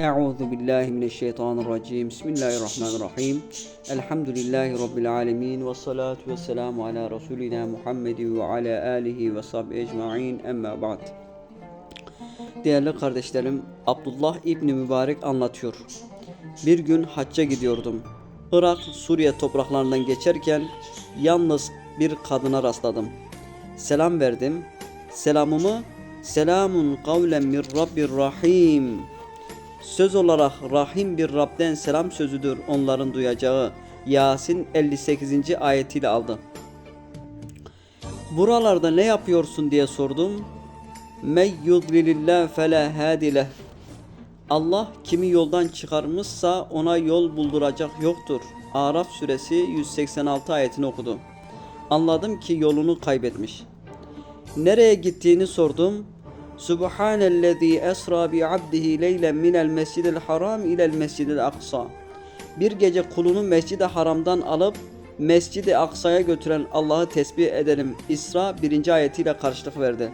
Euzu billahi mineşşeytanirracim. Bismillahirrahmanirrahim. Elhamdülillahi rabbil alamin ve salatu vesselamu ala rasulina Muhammedin ve ala alihi ve sahbihi ecmaîn. Emma ba'd. Değerli kardeşlerim, Abdullah İbni Mübarek anlatıyor. Bir gün hacca gidiyordum. Irak, Suriye topraklarından geçerken yalnız bir kadına rastladım. Selam verdim. Selamımı selamun kavlen min rabbir rahim. Söz olarak rahim bir Rab'den selam sözüdür onların duyacağı. Yasin 58. ayetiyle aldı. Buralarda ne yapıyorsun diye sordum. Men yudlilillah fela hadileh. Allah kimi yoldan çıkarmışsa ona yol bulduracak yoktur. Araf suresi 186 ayetini okudu. Anladım ki yolunu kaybetmiş. Nereye gittiğini sordum. Subhanellezî esra bi abdihi leylen minel mescidil haram ilel mescidil aksa. Bir gece kulunu mescid-i haramdan alıp mescid-i aksaya götüren Allah'ı tesbih ederim. İsra 1. ayetiyle karşılık verdi.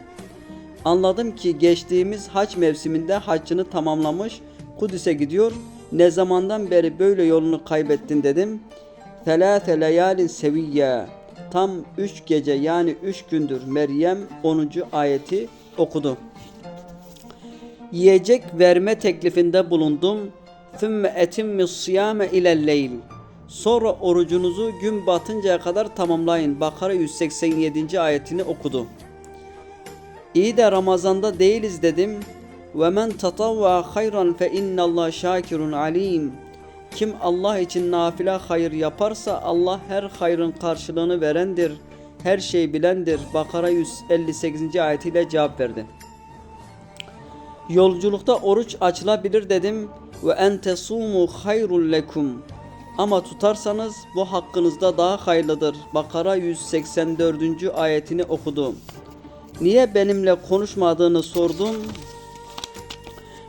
Anladım ki geçtiğimiz hac mevsiminde haccını tamamlamış Kudüs'e gidiyor. Ne zamandan beri böyle yolunu kaybettin dedim. Felâfe leyalin seviyye. Tam üç gece yani üç gündür Meryem 10. ayeti okudu. Yiyecek verme teklifinde bulundum. Thümme etimmi siyame ilelleyl. Sonra orucunuzu gün batıncaya kadar tamamlayın. Bakara 187. ayetini okudu. İyi de Ramazan'da değiliz dedim. Ve men tatavva hayran fe innallah şakirun alim. Kim Allah için nafile hayır yaparsa Allah her hayrın karşılığını verendir. Her şey bilendir. Bakara 158. ayetiyle cevap verdi. Yolculukta oruç açılabilir dedim ve en tesumu hayrul lekum. Ama tutarsanız bu hakkınızda daha hayırlıdır. Bakara 184. ayetini okudu. Niye benimle konuşmadığını sordum.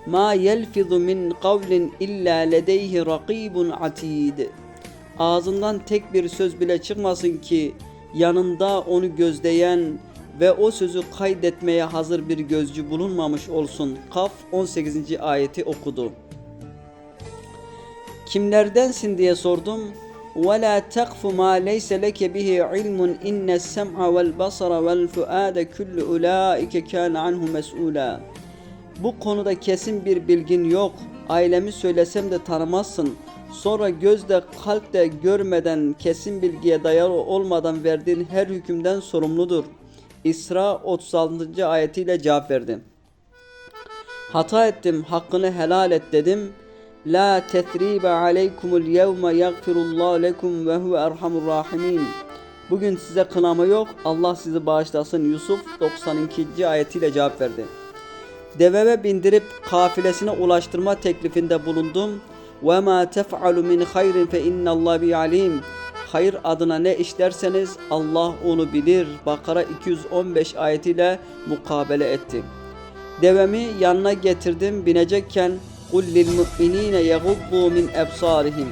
Ma yelfizu min kavlin illa ledeyhi rakibun atid. Ağzından tek bir söz bile çıkmasın ki yanında onu gözleyen ve o sözü kaydetmeye hazır bir gözcü bulunmamış olsun. Kaf 18. ayeti okudu. Kimlerdensin diye sordum. وَلَا تَقْفُ مَا لَيْسَ لَكَ بِهِ عِلْمٌ اِنَّ السَّمْعَ وَالْبَصَرَ وَالْفُؤَادَ كُلُّ اُولَٰئِكَ كَانَ عَنْهُ مَسْئُولًا Bu konuda kesin bir bilgin yok. Ailemi söylesem de tanımazsın. Sonra gözde kalpte görmeden kesin bilgiye dayalı olmadan verdiğin her hükümden sorumludur. İsra 36. ayetiyle cevap verdi. Hata ettim, hakkını helal et dedim. La tetribe aleykumul yevme yagfirullahu lekum ve huve erhamur rahimin. Bugün size kınama yok. Allah sizi bağışlasın. Yusuf 92. ayetiyle cevap verdi. Deveve bindirip kafilesine ulaştırma teklifinde bulundum. Ve ma tef'alu min hayrin fe innallahi bi alim. Hayır adına ne işlerseniz Allah onu bilir. Bakara 215 ayetiyle mukabele etti. Devemi yanına getirdim binecekken lil mu'minine yaguddu min ebsarihim.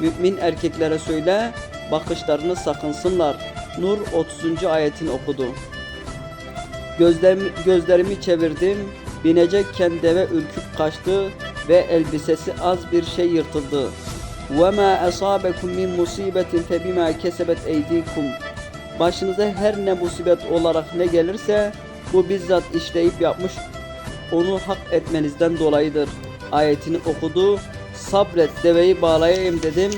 Mümin erkeklere söyle bakışlarını sakınsınlar. Nur 30. ayetini okudu. Gözlerimi, gözlerimi çevirdim. Binecekken deve ürküp kaçtı ve elbisesi az bir şey yırtıldı. وَمَا أَصَابَكُمْ مِنْ مُصِيبَةٍ فَبِمَا كَسَبَتْ اَيْدِيكُمْ Başınıza her ne musibet olarak ne gelirse bu bizzat işleyip yapmış onu hak etmenizden dolayıdır ayetini okudu. Sabret deveyi bağlayayım dedim.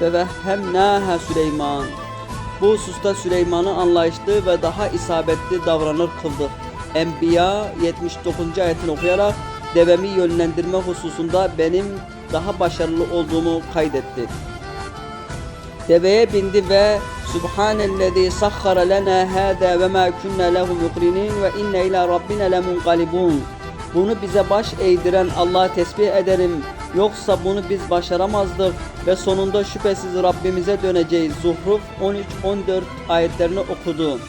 Ve vehhemnâhe Süleyman. Bu hususta Süleyman'ı anlayışlı ve daha isabetli davranır kıldı. Enbiya 79. ayetini okuyarak devemi yönlendirme hususunda benim daha başarılı olduğumu kaydetti. Deveye bindi ve Subhanellezî sahhara lena hâdâ ve mâ kunna lehu mukrinin ve inne ilâ rabbina lemunqalibun. Bunu bize baş eğdiren Allah'a tesbih ederim. Yoksa bunu biz başaramazdık ve sonunda şüphesiz Rabbimize döneceğiz. Zuhruf 13-14 ayetlerini okudu.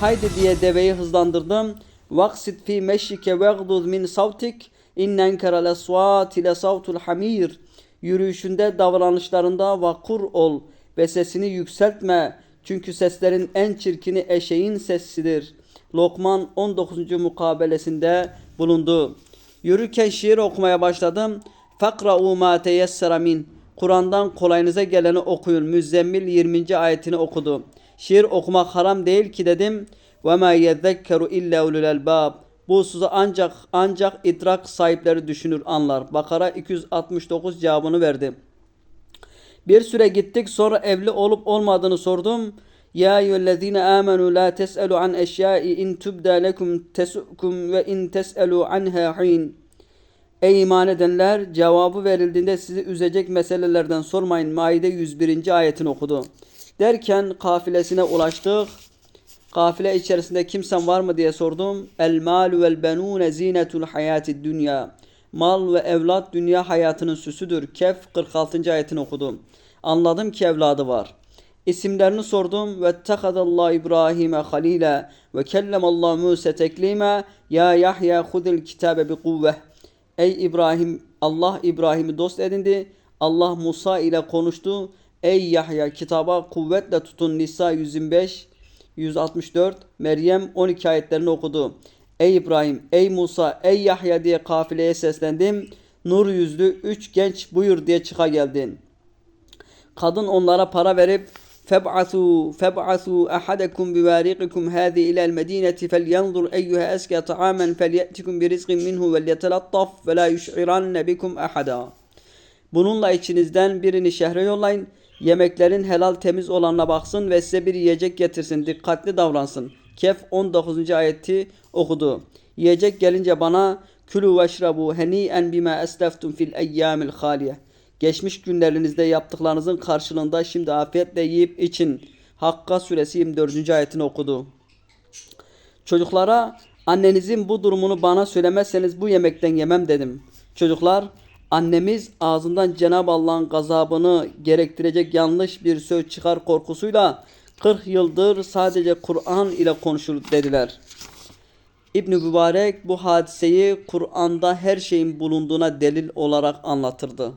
Haydi diye deveyi hızlandırdım. Vaksit fi meşrike vegdud min savtik innen kerel esvat ile savtul hamir. Yürüyüşünde davranışlarında vakur ol ve sesini yükseltme. Çünkü seslerin en çirkini eşeğin sesidir. Lokman 19. mukabelesinde bulundu. Yürürken şiir okumaya başladım. Fakra'u ma teyessera min. Kur'an'dan kolayınıza geleni okuyun. Müzzemmil 20. ayetini okudu. Şiir okumak haram değil ki dedim. Ve ma yezekkeru illa ulul albab. Bu hususu ancak ancak idrak sahipleri düşünür anlar. Bakara 269 cevabını verdi. Bir süre gittik sonra evli olup olmadığını sordum. Ya eyyühellezine amenu la tes'elu an eşyai in tubda lekum tesukum ve in tes'elu anha hin. Ey iman edenler cevabı verildiğinde sizi üzecek meselelerden sormayın. Maide 101. ayetini okudu. Derken kafilesine ulaştık. Kafile içerisinde kimsen var mı diye sordum. El malu vel benune zinetul hayati dünya. Mal ve evlat dünya hayatının süsüdür. Kehf 46. ayetini okudum. Anladım ki evladı var. İsimlerini sordum ve tekadallah İbrahim'e halile ve kellemallah Musa teklime ya Yahya hudil kitabe bi kuvve. Ey İbrahim Allah İbrahim'i dost edindi. Allah Musa ile konuştu. Ey Yahya kitaba kuvvetle tutun Nisa 125 164 Meryem 12 ayetlerini okudu. Ey İbrahim, ey Musa, ey Yahya diye kafileye seslendim. Nur yüzlü üç genç buyur diye çıka geldin. Kadın onlara para verip فَبْعَثُوا فَبْعَثُوا أَحَدَكُمْ بِوَارِقِكُمْ هَذِي إِلَى الْمَدِينَةِ فَلْيَنْظُرْ أَيُّهَا أَزْكَى طَعَامًا فَلْيَأْتِكُمْ بِرِزْقٍ مِّنْهُ وَلْيَتَلَطَّفْ وَلَا يُشْعِرَنَّ بِكُمْ أَحَدًا Bununla içinizden birini şehre yollayın. Yemeklerin helal temiz olanına baksın ve size bir yiyecek getirsin. Dikkatli davransın. Kehf 19. ayeti okudu. Yiyecek gelince bana külü veşrabu heni'en bima esleftum fil eyyamil haliye. Geçmiş günlerinizde yaptıklarınızın karşılığında şimdi afiyetle yiyip için. Hakka suresi 24. ayetini okudu. Çocuklara annenizin bu durumunu bana söylemezseniz bu yemekten yemem dedim. Çocuklar annemiz ağzından Cenab-ı Allah'ın gazabını gerektirecek yanlış bir söz çıkar korkusuyla 40 yıldır sadece Kur'an ile konuşur dediler. İbn Mübarek bu hadiseyi Kur'an'da her şeyin bulunduğuna delil olarak anlatırdı.